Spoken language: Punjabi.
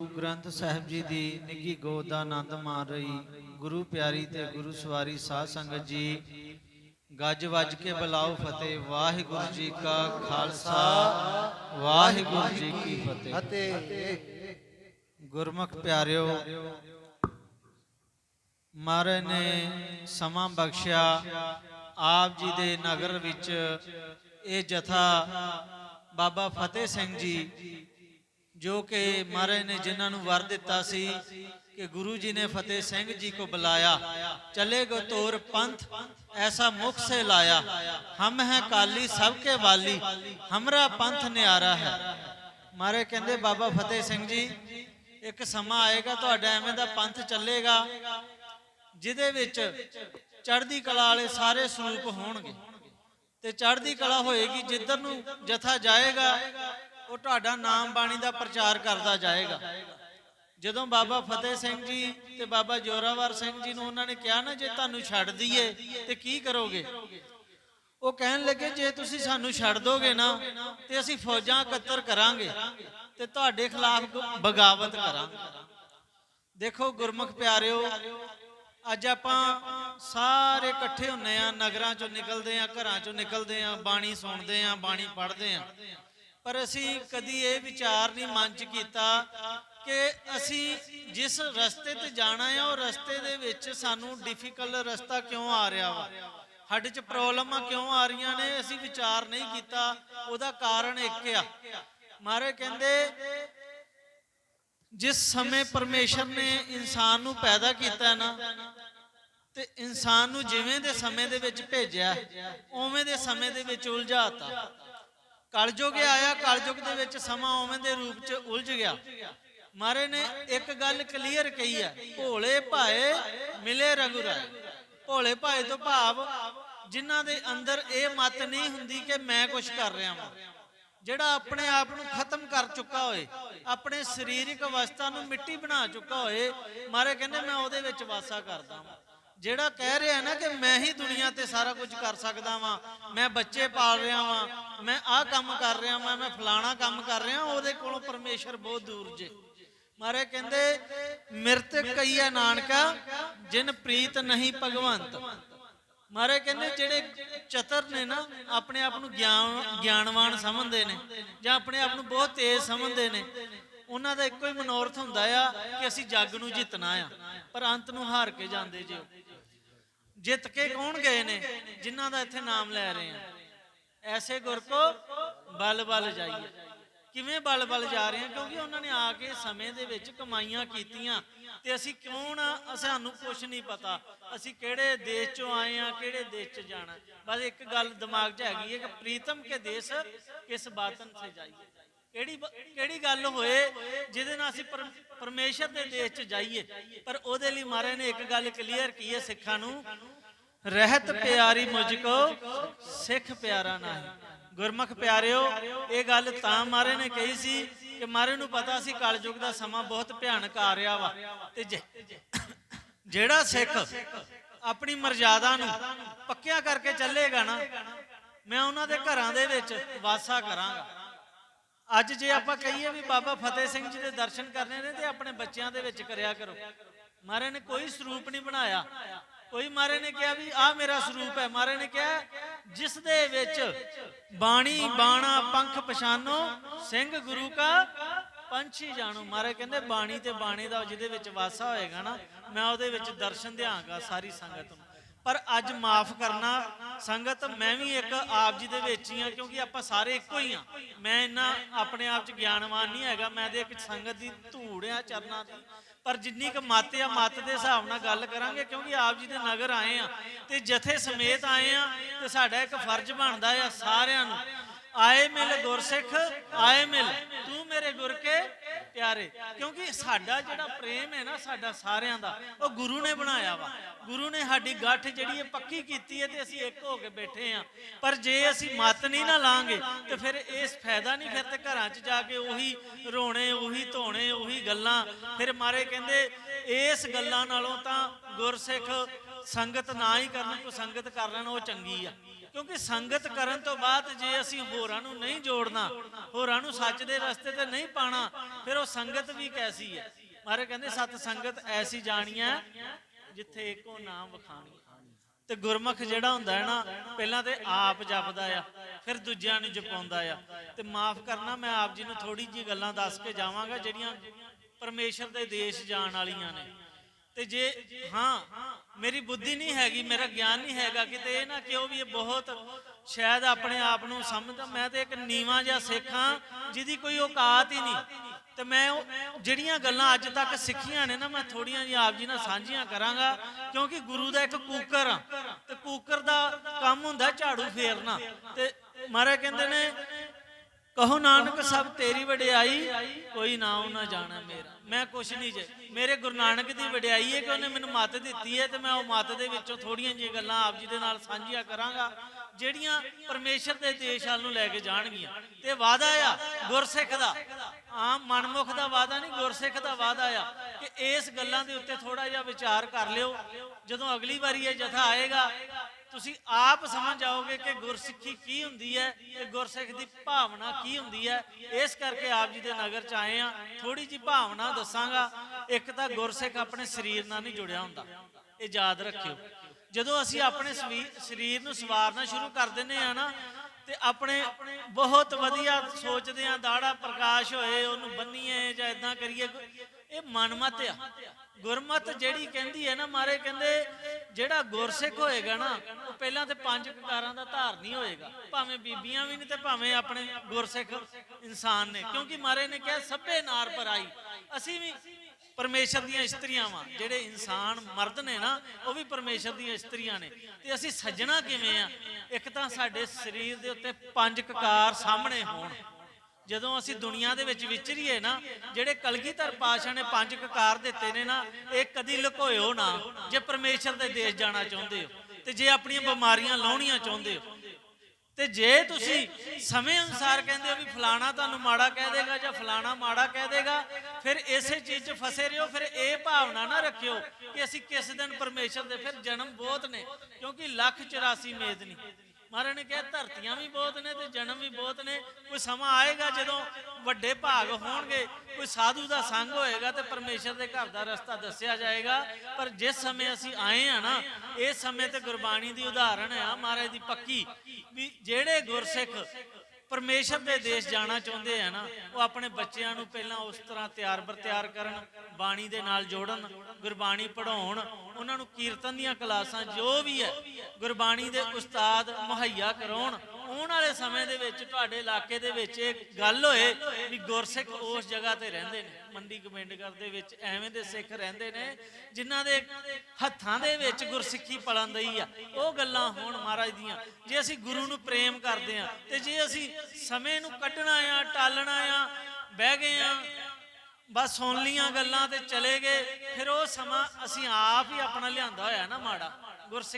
ਗੁਰੂ ਗ੍ਰੰਥ ਸਾਹਿਬ ਜੀ ਦੀ ਨਿੱਘੀ ਗੋਦ ਦਾ ਆਨੰਦ ਮਾਣ ਰਹੀ। ਗੁਰੂ ਪਿਆਰੀ ਤੇ ਗੁਰੂ ਸਵਾਰੀ ਸਾਧ ਸੰਗਤ ਜੀ ਗੱਜ ਵੱਜ ਕੇ ਬੁਲਾਓ ਫਤਿਹ। ਵਾਹਿਗੁਰੂ ਜੀ ਕਾ ਖਾਲਸਾ ਵਾਹਿਗੁਰੂ ਜੀ ਕੀ ਫਤਿਹ। ਗੁਰਮੁਖ ਪਿਆਰਿਓ ਮਹਾਰਾਜ ਨੇ ਸਮਾਂ ਬਖਸ਼ਿਆ। ਆਪ ਜੀ ਦੇ ਨਗਰ ਵਿੱਚ ਇਹ ਜਥਾ ਬਾਬਾ ਫਤਿਹ ਸਿੰਘ ਜੀ ਜੋ ਕਿ ਮਹਾਰਾਜ ਨੇ ਜਿਨ੍ਹਾਂ ਨੂੰ ਵਰ ਦਿੱਤਾ ਸੀ ਕਿ ਗੁਰੂ ਜੀ ਨੇ ਫਤਿਹ ਸਿੰਘ ਜੀ ਕੋ ਬੁਲਾਇਆ, ਚਲੇ ਗੋ ਤੋਰ ਪੰਥ, ਐਸਾ ਮੁਖ ਸੇ ਲਾਇਆ, ਹਮ ਹੈ ਕਾਲੀ ਸਭ ਕੇ ਵਾਲੀ, ਹਮਰਾ ਪੰਥ ਨਿਆਰਾ ਹੈ। ਮਾਰੇ ਕਹਿੰਦੇ, ਬਾਬਾ ਫਤਿਹ ਸਿੰਘ ਜੀ, ਇੱਕ ਸਮਾਂ ਆਏਗਾ, ਤੁਹਾਡਾ ਐਵੇਂ ਦਾ ਪੰਥ ਚੱਲੇਗਾ, ਜਿਹਦੇ ਵਿੱਚ ਚੜ੍ਹਦੀ ਕਲਾ ਵਾਲੇ ਸਾਰੇ ਸਰੂਪ ਹੋਣਗੇ। ਤੇ ਚੜ੍ਹਦੀ ਕਲਾ ਹੋਏਗੀ, ਜਿੱਧਰ ਨੂੰ ਜਥਾ ਜਾਏਗਾ ਉਹ ਤੁਹਾਡਾ ਨਾਮ ਬਾਣੀ ਦਾ ਪ੍ਰਚਾਰ ਕਰਦਾ ਜਾਏਗਾ। ਜਦੋਂ ਬਾਬਾ ਫਤਿਹ ਸਿੰਘ ਜੀ ਤੇ ਬਾਬਾ ਜੋਰਾਵਰ ਸਿੰਘ ਜੀ ਨੂੰ ਉਹਨਾਂ ਨੇ ਕਿਹਾ ਨਾ, ਜੇ ਤੁਹਾਨੂੰ ਛੱਡ ਦਈਏ, ਤੇ ਕੀ ਕਰੋਗੇ? ਉਹ ਕਹਿਣ ਲੱਗੇ, ਜੇ ਤੁਸੀਂ ਸਾਨੂੰ ਛੱਡ ਦੋਗੇ ਨਾ, ਤੇ ਅਸੀਂ ਫੌਜਾਂ ਇਕੱਤਰ ਕਰਾਂਗੇ ਤੇ ਤੁਹਾਡੇ ਖਿਲਾਫ ਬਗਾਵਤ ਕਰਾਂਗੇ। ਦੇਖੋ ਗੁਰਮੁਖ ਪਿਆਰਿਓ, ਅੱਜ ਆਪਾਂ ਸਾਰੇ ਇਕੱਠੇ ਹੁੰਨੇ ਆ, ਨਗਰਾਂ ਚੋਂ ਨਿਕਲਦੇ ਆ, ਘਰਾਂ ਚੋਂ ਨਿਕਲਦੇ ਆ, ਬਾਣੀ ਸੁਣਦੇ ਆ, ਬਾਣੀ ਪੜ੍ਹਦੇ ਆ। ਪਰ ਅਸੀਂ ਕਦੀ ਇਹ ਵਿਚਾਰ ਨਹੀਂ ਮਨ ਚ ਕੀਤਾ ਕਿ ਅਸੀਂ ਜਿਸ ਰਸਤੇ ਤੇ ਜਾਣਾ ਆ, ਉਹ ਰਸਤੇ ਦੇ ਵਿੱਚ ਸਾਨੂੰ ਡਿਫਿਕਲਟ ਰਸਤਾ ਕਿਉਂ ਆ ਰਿਹਾ ਵਾ? ਸਾਡੇ ਚ ਪ੍ਰੋਬਲਮਾਂ ਕਿਉਂ ਆ ਰਹੀਆਂ ਨੇ? ਅਸੀਂ ਵਿਚਾਰ ਨਹੀਂ ਕੀਤਾ। ਉਹਦਾ ਕਾਰਨ ਇੱਕ ਆ। ਮਹਾਰਾਜ ਕਹਿੰਦੇ, ਜਿਸ ਸਮੇਂ ਪਰਮੇਸ਼ਰ ਨੇ ਇਨਸਾਨ ਨੂੰ ਪੈਦਾ ਕੀਤਾ ਨਾ, ਤੇ ਇਨਸਾਨ ਨੂੰ ਜਿਵੇਂ ਦੇ ਸਮੇਂ ਦੇ ਵਿੱਚ ਭੇਜਿਆ, ਉਵੇਂ ਦੇ ਸਮੇਂ ਦੇ ਵਿੱਚ ਉਲਝਾਤਾ। ਕਲਯੁਗ ਆਇਆ, ਕਲਯੁਗ ਦੇ ਵਿੱਚ ਸਮਾਂ ਉਵੇਂ ਦੇ ਰੂਪ 'ਚ ਉਲਝ ਗਿਆ। ਮਾਰੇ ਨੇ ਇੱਕ ਗੱਲ ਕਲੀਅਰ ਕਹੀ ਹੈ, ਭੋਲੇ ਭਾਏ ਮਿਲੇ ਰਘੁਰਾਏ। ਭੋਲੇ ਭਾਏ ਤੋਂ ਭਾਵ ਜਿਨ੍ਹਾਂ ਦੇ ਅੰਦਰ ਇਹ ਮਤ ਨਹੀਂ ਹੁੰਦੀ ਕਿ ਮੈਂ ਕੁਝ ਕਰ ਰਿਹਾ ਹਾਂ ਜਿਹੜਾ ਆਪਣੇ ਆਪ ਨੂੰ ਖਤਮ ਕਰ ਚੁੱਕਾ ਹੋਏ, ਆਪਣੇ ਸਰੀਰਕ ਅਵਸਥਾ ਨੂੰ ਮਿੱਟੀ ਬਣਾ ਚੁੱਕਾ ਹੋਏ, ਮਾਰੇ ਕਹਿੰਦੇ ਮੈਂ ਉਹਦੇ ਵਿੱਚ ਵਾਸਾ ਕਰਦਾ ਹਾਂ ਜਿਹੜਾ ਕਹਿ ਰਿਹਾ ਨਾ ਕਿ ਮੈਂ ਹੀ ਦੁਨੀਆ ਤੇ ਸਾਰਾ ਕੁਝ ਕਰ ਸਕਦਾ ਵਾਂ। ਮੈਂ ਬੱਚੇ ਪਾਲ ਰਿਹਾ ਵਾਂ। ਮੈਂ ਆਹ ਕੰਮ ਕਰ ਰਿਹਾ ਵਾਂ, ਮੈਂ ਫਲਾਣਾ ਕੰਮ ਕਰ ਰਿਹਾ, ਉਹਦੇ ਕੋਲੋਂ ਪਰਮੇਸ਼ਰ ਬਹੁਤ ਦੂਰ ਜੇ। ਮਾਰੇ ਕਹਿੰਦੇ ਮਿਰਤ ਕਈਆ ਨਾਨਕਾ, ਜਿਨ ਪ੍ਰੀਤ ਨਹੀਂ ਭਗਵੰਤ। ਮਾਰੇ ਕਹਿੰਦੇ, ਜਿਹੜੇ ਚਤਰ ਨੇ ਨਾ, ਆਪਣੇ ਆਪ ਨੂੰ ਗਿਆਨ, ਗਿਆਨਵਾਨ ਸਮਝਦੇ ਨੇ, ਜਾਂ ਆਪਣੇ ਆਪ ਨੂੰ ਬਹੁਤ ਤੇਜ਼ ਸਮਝਦੇ ਨੇ, ਉਹਨਾਂ ਦਾ ਇੱਕੋ ਹੀ ਮਨੋਰਥ ਹੁੰਦਾ ਆ ਕਿ ਅਸੀਂ ਜੱਗ ਨੂੰ ਜਿੱਤਣਾ ਆ, ਪਰ ਅੰਤ ਨੂੰ ਹਾਰ ਕੇ ਜਾਂਦੇ ਜੇ ਜਿੱਤ ਕੇ ਕੌਣ ਗਏ ਨੇ? ਜਿਨ੍ਹਾਂ ਦਾ ਇੱਥੇ ਨਾਮ ਲੈ ਰਹੇ ਆ ਐਸੇ ਗੁਰ ਕੋ ਬਲ ਬਲ ਜਾਈਏ। ਕਿਵੇਂ ਬਲ ਬਲ ਜਾ ਰਹੇ ਆ ਕਿਉਂਕਿ ਉਹਨਾਂ ਨੇ ਆ ਕੇ ਸਮੇਂ ਦੇ ਵਿੱਚ ਕਮਾਈਆਂ ਕੀਤੀਆਂ ਤੇ ਅਸੀਂ ਕੌਣ ਆ ਸਾਨੂੰ ਕੁਝ ਨਹੀਂ ਪਤਾ। ਅਸੀਂ ਕਿਹੜੇ ਦੇਸ਼ ਚੋਂ ਆਏ ਆ ਕਿਹੜੇ ਦੇਸ਼ ਚ ਜਾਣਾ। ਬਸ ਇੱਕ ਗੱਲ ਦਿਮਾਗ 'ਚ ਹੈਗੀ ਹੈ ਕਿ ਪ੍ਰੀਤਮ ਕੇ ਦੇਸ਼ ਕਿਸ ਬਾਤਨ ਸੇ ਜਾਈਏ? ਕਿਹੜੀ ਬ- ਕਿਹੜੀ ਗੱਲ ਹੋਏ ਜਿਹਦੇ ਨਾਲ ਅਸੀਂ ਪਰਮ- ਪਰਮੇਸ਼ਰ ਦੇ ਦੇਸ਼ 'ਚ ਜਾਈਏ? ਪਰ ਉਹਦੇ ਲਈ ਮਹਾਰਾਜ ਨੇ ਇੱਕ ਗੱਲ ਕਲੀਅਰ ਕੀ ਹੈ ਸਿੱਖਾਂ ਨੂੰ? ਰਹਿਤ ਪਿਆਰੀ ਮੁਝ ਕੋ ਸਿੱਖ ਪਿਆਰਾ ਨਹੀਂ। ਗੁਰਮੁਖ ਪਿਆਰਿਓ, ਇਹ ਗੱਲ ਤਾਂ ਮਾਰੇ ਨੇ ਕਹੀ ਸੀ ਕਿ ਮਾਰੇ ਨੂੰ ਪਤਾ ਸੀ ਕਲਯੁਗ ਦਾ ਸਮਾਂ ਬਹੁਤ ਭਿਆਨਕ ਆ ਰਿਹਾ ਵਾ। ਤੇ ਜਿਹੜਾ ਸਿੱਖ ਆਪਣੀ ਮਰਜ਼ਾਦਾ ਨੂੰ ਪੱਕਿਆ ਕਰਕੇ ਚੱਲੇਗਾ ਨਾ, ਮੈਂ ਉਹਨਾਂ ਦੇ ਘਰਾਂ ਦੇ ਵਿੱਚ ਵਾਸਾ ਕਰਾਂਗਾ। ਅੱਜ ਜੇ ਆਪਾਂ ਕਹੀਏ ਵੀ ਬਾਬਾ ਫਤਿਹ ਸਿੰਘ ਜੀ ਦੇ ਦਰਸ਼ਨ ਕਰਨੇ ਨੇ ਤੇ ਆਪਣੇ ਬੱਚਿਆਂ ਦੇ ਵਿੱਚ ਕਰਿਆ ਕਰੋ। ਮਹਾਰਾਜ ਨੇ ਕੋਈ ਸਰੂਪ ਨਹੀਂ ਬਣਾਇਆ। ਕੋਈ ਮਹਾਰਾਜ ਨੇ ਕਿਹਾ ਵੀ ਆਹ ਮੇਰਾ ਸਰੂਪ ਹੈ। ਮਹਾਰਾਜ ਨੇ ਕਿਹਾ, ਜਿਸ ਦੇ ਵਿੱਚ ਬਾਣੀ, ਬਾਣਾ, ਪੰਖ ਪਛਾਨੋ, ਸਿੰਘ, ਗੁਰੂ ਕਾ ਪੰਛੀ ਜਾਣੋ। ਮਹਾਰਾਜ ਕਹਿੰਦੇ ਬਾਣੀ ਤੇ ਬਾਣੇ ਦਾ ਜਿਹਦੇ ਵਿੱਚ ਵਾਸਾ ਹੋਏਗਾ ਨਾ, ਮੈਂ ਉਹਦੇ ਵਿੱਚ ਦਰਸ਼ਨ ਦਿਆਂਗਾ ਸਾਰੀ ਸੰਗਤ ਨੂੰ। ਪਰ ਅੱਜ ਮਾਫ ਕਰਨਾ, ਸੰਗਤ, ਮੈਂ ਵੀ ਇੱਕ ਆਪ ਜੀ ਦੇ ਵਿੱਚ ਹੀ ਆ ਕਿਉਂਕਿ ਆਪਾਂ ਸਾਰੇ ਇੱਕੋ ਹੀ ਆ ਮੈਂ ਇੰਨਾ ਆਪਣੇ ਆਪ ਚ ਗਿਆਨਵਾਨ ਨਹੀਂ ਹੈਗਾ, ਮੈਂ ਤੇ ਇੱਕ ਸੰਗਤ ਦੀ ਧੂੜ ਆ ਚਰਨਾਂ ਦੀ। ਪਰ ਜਿੰਨੀ ਕੁ ਮੱਤ ਆ ਮੱਤ ਦੇ ਹਿਸਾਬ ਨਾਲ ਗੱਲ ਕਰਾਂਗੇ, ਕਿਉਂਕਿ ਆਪ ਜੀ ਦੇ ਨਗਰ ਆਏ ਆ ਤੇ ਜਥੇ ਸਮੇਤ ਆਏ ਆ ਤੇ ਸਾਡਾ ਇੱਕ ਫਰਜ਼ ਬਣਦਾ ਆ ਸਾਰਿਆਂ ਨੂੰ। ਆਏ ਮਿਲ ਗੁਰਸਿੱਖ, ਆਏ ਮਿਲ, ਤੂੰ ਮੇਰੇ ਗੁਰ ਕੇ ਪਿਆਰੇ, ਕਿਉਂਕਿ ਸਾਡਾ ਜਿਹੜਾ ਪ੍ਰੇਮ ਹੈ ਨਾ, ਸਾਡਾ ਸਾਰਿਆਂ ਦਾ, ਉਹ ਗੁਰੂ ਨੇ ਬਣਾਇਆ ਵਾ। ਗੁਰੂ ਨੇ ਸਾਡੀ ਗੱਠ ਜਿਹੜੀ ਹੈ ਪੱਕੀ ਕੀਤੀ ਹੈ ਤੇ ਅਸੀਂ ਇੱਕ ਹੋ ਕੇ ਬੈਠੇ ਆ ਪਰ ਜੇ ਅਸੀਂ ਮਤ ਨਹੀਂ ਨਾ ਲਾਂਗੇ, ਤੇ ਫਿਰ ਇਸ ਫਾਇਦਾ ਨਹੀਂ, ਫਿਰ ਤੇ ਘਰਾਂ 'ਚ ਜਾ ਕੇ ਉਹੀ ਰੋਣੇ, ਉਹੀ ਧੋਣੇ, ਉਹੀ ਗੱਲਾਂ। ਫਿਰ ਮਾਰੇ ਕਹਿੰਦੇ, ਇਸ ਗੱਲਾਂ ਨਾਲੋਂ ਤਾਂ ਗੁਰਸਿੱਖ ਸੰਗਤ ਨਾ ਹੀ ਕਰਨ ਕੋ ਸੰਗਤ ਕਰ ਲੈਣ, ਉਹ ਚੰਗੀ ਆ। ਕਿਉਂਕਿ ਸੰਗਤ ਕਰਨ ਤੋਂ ਬਾਅਦ ਜੇ ਅਸੀਂ ਹੋਰਾਂ ਨੂੰ ਨਹੀਂ ਜੋੜਨਾ, ਹੋਰਾਂ ਨੂੰ ਸੱਚ ਦੇ ਰਸਤੇ ਤੇ ਨਹੀਂ ਪਾਣਾ ਫਿਰ ਉਹ ਸੰਗਤ ਵੀ ਕੈਸੀ ਹੈ? ਮਾਰੇ ਕਹਿੰਦੇ, ਸਤ ਸੰਗਤ ਐਸੀ ਜਾਣੀ ਹੈ ਜਿੱਥੇ ਇੱਕੋ ਨਾਮ ਵਖਾਣੀ। ਤੇ ਗੁਰਮੁਖ ਜਿਹੜਾ ਹੁੰਦਾ ਹੈ ਨਾ, ਪਹਿਲਾਂ ਤੇ ਆਪ ਜਪਦਾ ਆ, ਫਿਰ ਦੂਜਿਆਂ ਨੂੰ ਜਪਾਉਂਦਾ ਆ। ਤੇ ਮਾਫ ਕਰਨਾ, ਮੈਂ ਆਪ ਜੀ ਨੂੰ ਥੋੜੀ ਜੀ ਗੱਲਾਂ ਦੱਸ ਕੇ ਜਾਵਾਂਗਾ, ਜਿਹੜੀਆਂ ਪਰਮੇਸ਼ਰ ਦੇ ਦੇਸ਼ ਜਾਣ ਵਾਲੀਆਂ ਨੇ। ਤੇ ਜੇ ਹਾਂ, ਮੇਰੀ ਬੁੱਧੀ ਨਹੀਂ ਹੈਗੀ, ਮੇਰਾ ਗਿਆਨ ਨਹੀਂ ਹੈਗਾ ਕਿਤੇ, ਇਹ ਨਾ ਕਿਉਂ ਵੀ ਇਹ ਬਹੁਤ ਸ਼ਾਇਦ ਆਪਣੇ ਆਪ ਨੂੰ ਸਮਝਦਾ। ਮੈਂ ਤੇ ਇੱਕ ਨੀਵਾਂ ਜਿਹਾ ਸਿੱਖਾਂ ਜਿਹਦੀ ਕੋਈ ਔਕਾਤ ਹੀ ਨਹੀਂ। ਤੇ ਮੈਂ ਉਹ ਜਿਹੜੀਆਂ ਗੱਲਾਂ ਅੱਜ ਤੱਕ ਸਿੱਖੀਆਂ ਨੇ ਨਾ, ਮੈਂ ਥੋੜੀਆਂ ਜਿਹੀਆਂ ਆਪ ਜੀ ਨਾਲ ਸਾਂਝੀਆਂ ਕਰਾਂਗਾ, ਕਿਉਂਕਿ ਗੁਰੂ ਦਾ ਇੱਕ ਕੂਕਰ ਆ। ਤੇ ਕੂਕਰ ਦਾ ਕੰਮ ਹੁੰਦਾ ਝਾੜੂ ਫੇਰਨਾ। ਤੇ ਮਹਾਰਾਜ ਕਹਿੰਦੇ ਨੇ ਕਹੋ ਨਾਨਕ, ਸਭ ਤੇਰੀ ਵਡਿਆਈ, ਕੋਈ ਨਾਮ ਨਾ ਜਾਣਾ ਮੇਰਾ। ਮੈਂ ਕੁਛ ਨਹੀਂ ਜੇ। ਮੇਰੇ ਗੁਰੂ ਨਾਨਕ ਦੀ ਵਡਿਆਈ ਹੈ ਕਿ ਉਹਨੇ ਮੈਨੂੰ ਮੱਤ ਦਿੱਤੀ ਹੈ ਤੇ ਮੈਂ ਉਹ ਮੱਤ ਦੇ ਵਿੱਚੋਂ ਥੋੜੀਆਂ ਜਿਹੀਆਂ ਗੱਲਾਂ ਆਪ ਜੀ ਦੇ ਨਾਲ ਸਾਂਝੀਆਂ ਕਰਾਂਗਾ, ਜਿਹੜੀਆਂ ਪਰਮੇਸ਼ਰ ਦੇ ਦੇਸ਼ ਵੱਲ ਨੂੰ ਲੈ ਕੇ ਜਾਣਗੀਆਂ। ਤੇ ਵਾਦਾ ਆ, ਗੁਰਸਿੱਖ ਦਾ। ਆਮ ਮਨਮੁਖ ਦਾ ਵਾਦਾ ਨਹੀਂ, ਗੁਰਸਿੱਖ ਦਾ ਵਾਦਾ ਆ। ਕਿ ਇਸ ਗੱਲਾਂ ਦੇ ਉੱਤੇ ਥੋੜਾ ਜਿਹਾ ਵਿਚਾਰ ਕਰ ਲਿਓ। ਜਦੋਂ ਅਗਲੀ ਵਾਰੀ ਇਹ ਜਥਾ ਆਏਗਾ, ਤੁਸੀਂ ਆਪ ਸਮਝ ਆਓਗੇ ਕਿ ਗੁਰਸਿੱਖੀ ਕੀ ਹੁੰਦੀ ਹੈ ਤੇ ਗੁਰਸਿੱਖ ਦੀ ਭਾਵਨਾ ਕੀ ਹੁੰਦੀ ਹੈ। ਇਸ ਕਰਕੇ ਆਪ ਜੀ ਦੇ ਨਗਰ ਚ ਆਏ ਆ ਥੋੜੀ ਜੀ ਭਾਵਨਾ ਦੱਸਾਂਗਾ। ਇੱਕ ਤਾਂ ਗੁਰਸਿੱਖ ਆਪਣੇ ਸਰੀਰ ਨਾਲ ਨਹੀਂ ਜੁੜਿਆ ਹੁੰਦਾ। ਇਹ ਯਾਦ ਰੱਖਿਓ। ਜਦੋਂ ਅਸੀਂ ਆਪਣੇ ਸਵੀ- ਸਰੀਰ ਨੂੰ ਸਵਾਰਨਾ ਸ਼ੁਰੂ ਕਰ ਦਿੰਦੇ ਆ ਨਾ, ਤੇ ਆਪਣੇ ਬਹੁਤ ਵਧੀਆ ਸੋਚਦੇ ਆ ਦਾੜਾ ਪ੍ਰਕਾਸ਼ ਹੋਏ, ਉਹਨੂੰ ਬੰਨੀਏ ਜਾਂ ਇਦਾਂ ਕਰੀਏ। ਇਹ ਮਨਮਤ ਆ। ਗੁਰਮਤ ਜਿਹੜੀ ਕਹਿੰਦੀ ਹੈ ਨਾ ਮਾਰੇ ਕਹਿੰਦੇ, ਜਿਹੜਾ ਗੁਰਸਿੱਖ ਹੋਏਗਾ ਨਾ, ਉਹ ਪਹਿਲਾਂ ਤੇ ਪੰਜ ਕਕਾਰਾਂ ਦਾ ਧਾਰਨੀ ਹੋਏਗਾ। ਭਾਵੇਂ ਬੀਬੀਆਂ ਵੀ ਨੇ ਤੇ ਭਾਵੇਂ ਆਪਣੇ ਗੁਰਸਿੱਖ ਇਨਸਾਨ ਨੇ। ਕਿਉਂਕਿ ਮਾਰੇ ਨੇ ਕਿਹਾ, ਸਭੇ ਨਾਰ ਪਰਾਈ। ਅਸੀਂ ਵੀ ਪਰਮੇਸ਼ਰ ਦੀਆਂ ਇਸਤਰੀਆਂ ਵਾਂ। ਜਿਹੜੇ ਇਨਸਾਨ ਮਰਦ ਨੇ ਨਾ, ਉਹ ਵੀ ਪਰਮੇਸ਼ਰ ਦੀਆਂ ਇਸਤਰੀਆਂ ਨੇ। ਤੇ ਅਸੀਂ ਸੱਜਣਾ ਕਿਵੇਂ ਆ? ਇੱਕ ਤਾਂ ਸਾਡੇ ਸਰੀਰ ਦੇ ਉੱਤੇ ਪੰਜ ਕਕਾਰ ਸਾਹਮਣੇ ਹੋਣ। ਜਦੋਂ ਅਸੀਂ ਦੁਨੀਆ ਦੇ ਵਿੱਚ ਵਿਚਰੀਏ ਨਾ, ਜਿਹੜੇ ਕਲਗੀਧਰ ਪਾਸ਼ਾ ਨੇ ਪੰਜ ਕਕਾਰ ਦਿੱਤੇ ਨੇ ਨਾ, ਇਹ ਕਦੀ ਲੁਕੋਇਓ ਨਾ, ਜੇ ਪਰਮੇਸ਼ਰ ਦੇ ਦੇਸ਼ ਜਾਣਾ ਚਾਹੁੰਦੇ ਹੋ, ਤੇ ਜੇ ਆਪਣੀਆਂ ਬਿਮਾਰੀਆਂ ਲਾਉਣੀਆਂ ਚਾਹੁੰਦੇ ਹੋ। ਤੇ ਜੇ ਤੁਸੀਂ ਸਮੇਂ ਅਨੁਸਾਰ ਕਹਿੰਦੇ ਹੋ ਵੀ ਫਲਾਣਾ ਤੁਹਾਨੂੰ ਮਾੜਾ ਕਹਿ ਦੇਗਾ ਜਾਂ ਫਲਾਣਾ ਮਾੜਾ ਕਹਿ ਦੇਗਾ, ਫਿਰ ਇਸੇ ਚੀਜ਼ 'ਚ ਫਸੇ ਰਹੋ, ਫਿਰ ਇਹ ਭਾਵਨਾ ਨਾ ਰੱਖਿਓ ਕਿ ਅਸੀਂ ਕਿਸ ਦਿਨ ਪਰਮੇਸ਼ਰ ਦੇ ਫਿਰ ਜਨਮ ਬਹੁਤ ਨੇ, ਕਿਉਂਕਿ ਲੱਖ 84 ਮੇਦ ਨਹੀਂ। ਮਹਾਰਾਜ ਨੇ ਕਿਹਾ ਧਰਤੀਆਂ ਵੀ ਬਹੁਤ ਨੇ ਤੇ ਜਨਮ ਵੀ ਬਹੁਤ ਨੇ। ਕੋਈ ਸਮਾਂ ਆਏਗਾ ਜਦੋਂ ਵੱਡੇ ਭਾਗ ਹੋਣਗੇ, ਕੋਈ ਸਾਧੂ ਦਾ ਸੰਗ ਹੋਏਗਾ ਤੇ ਪਰਮੇਸ਼ਰ ਦੇ ਘਰ ਦਾ ਰਸਤਾ ਦੱਸਿਆ ਜਾਏਗਾ। ਪਰ ਜਿਸ ਸਮੇਂ ਅਸੀਂ ਆਏ ਆ ਨਾ, ਇਸ ਸਮੇਂ ਤੇ ਗੁਰਬਾਣੀ ਦੀ ਉਦਾਹਰਣ ਆ ਮਹਾਰਾਜ ਦੀ ਪੱਕੀ ਵੀ ਜਿਹੜੇ ਗੁਰਸਿੱਖ ਪਰਮੇਸ਼ਰ ਦੇ ਦੇਸ਼ ਜਾਣਾ ਚਾਹੁੰਦੇ ਆ ਨਾ, ਉਹ ਆਪਣੇ ਬੱਚਿਆਂ ਨੂੰ ਪਹਿਲਾਂ ਉਸ ਤਰ੍ਹਾਂ ਤਿਆਰ ਬਰ ਤਿਆਰ ਕਰਨ, ਬਾਣੀ ਦੇ ਨਾਲ ਜੋੜਨ, ਗੁਰਬਾਣੀ ਪੜਾਉਣ ਉਹਨਾਂ ਨੂੰ ਕੀਰਤਨ ਦੀਆਂ ਕਲਾਸਾਂ ਜੋ ਵੀ ਹੈ, ਗੁਰਬਾਣੀ ਦੇ ਉਸਤਾਦ ਮੁਹੱਈਆ ਕਰਾਉਣ ਆਉਣ ਵਾਲੇ ਸਮੇਂ ਦੇ ਵਿੱਚ ਤੁਹਾਡੇ ਇਲਾਕੇ ਦੇ ਵਿੱਚ ਇਹ ਗੱਲ ਹੋਏ ਵੀ ਗੁਰਸਿੱਖ ਉਸ ਜਗ੍ਹਾ ਤੇ ਰਹਿੰਦੇ ਨੇ, ਮੰਡੀ ਗੋਬਿੰਦਗੜ੍ਹ ਦੇ ਵਿੱਚ ਐਵੇਂ ਦੇ ਸਿੱਖ ਰਹਿੰਦੇ ਨੇ, ਜਿਨ੍ਹਾਂ ਦੇ ਹੱਥਾਂ ਦੇ ਵਿੱਚ ਗੁਰਸਿੱਖੀ ਪਲਣ ਦਈ ਆ। ਉਹ ਗੱਲਾਂ ਹੋਣ ਮਹਾਰਾਜ ਦੀਆਂ, ਜੇ ਅਸੀਂ ਗੁਰੂ ਨੂੰ ਪ੍ਰੇਮ ਕਰਦੇ ਆ ਤੇ ਜੇ ਅਸੀਂ ਸਮੇਂ ਨੂੰ ਕੱਢਣਾ ਆ, ਟਾਲਣਾ ਆ, ਬਹਿ ਗਏ ਆ, ਬਸ ਸੁਣ ਲੀਆਂ ਗੱਲਾਂ ਤੇ ਚਲੇ ਗਏ, ਫਿਰ ਉਹ ਸਮਾਂ ਅਸੀਂ ਆਪ ਹੀ ਆਪਣਾ ਲਿਆਂਦਾ ਹੋਇਆ ਨਾ ਮਾੜਾ, ਗੁਰਸਿੱਖ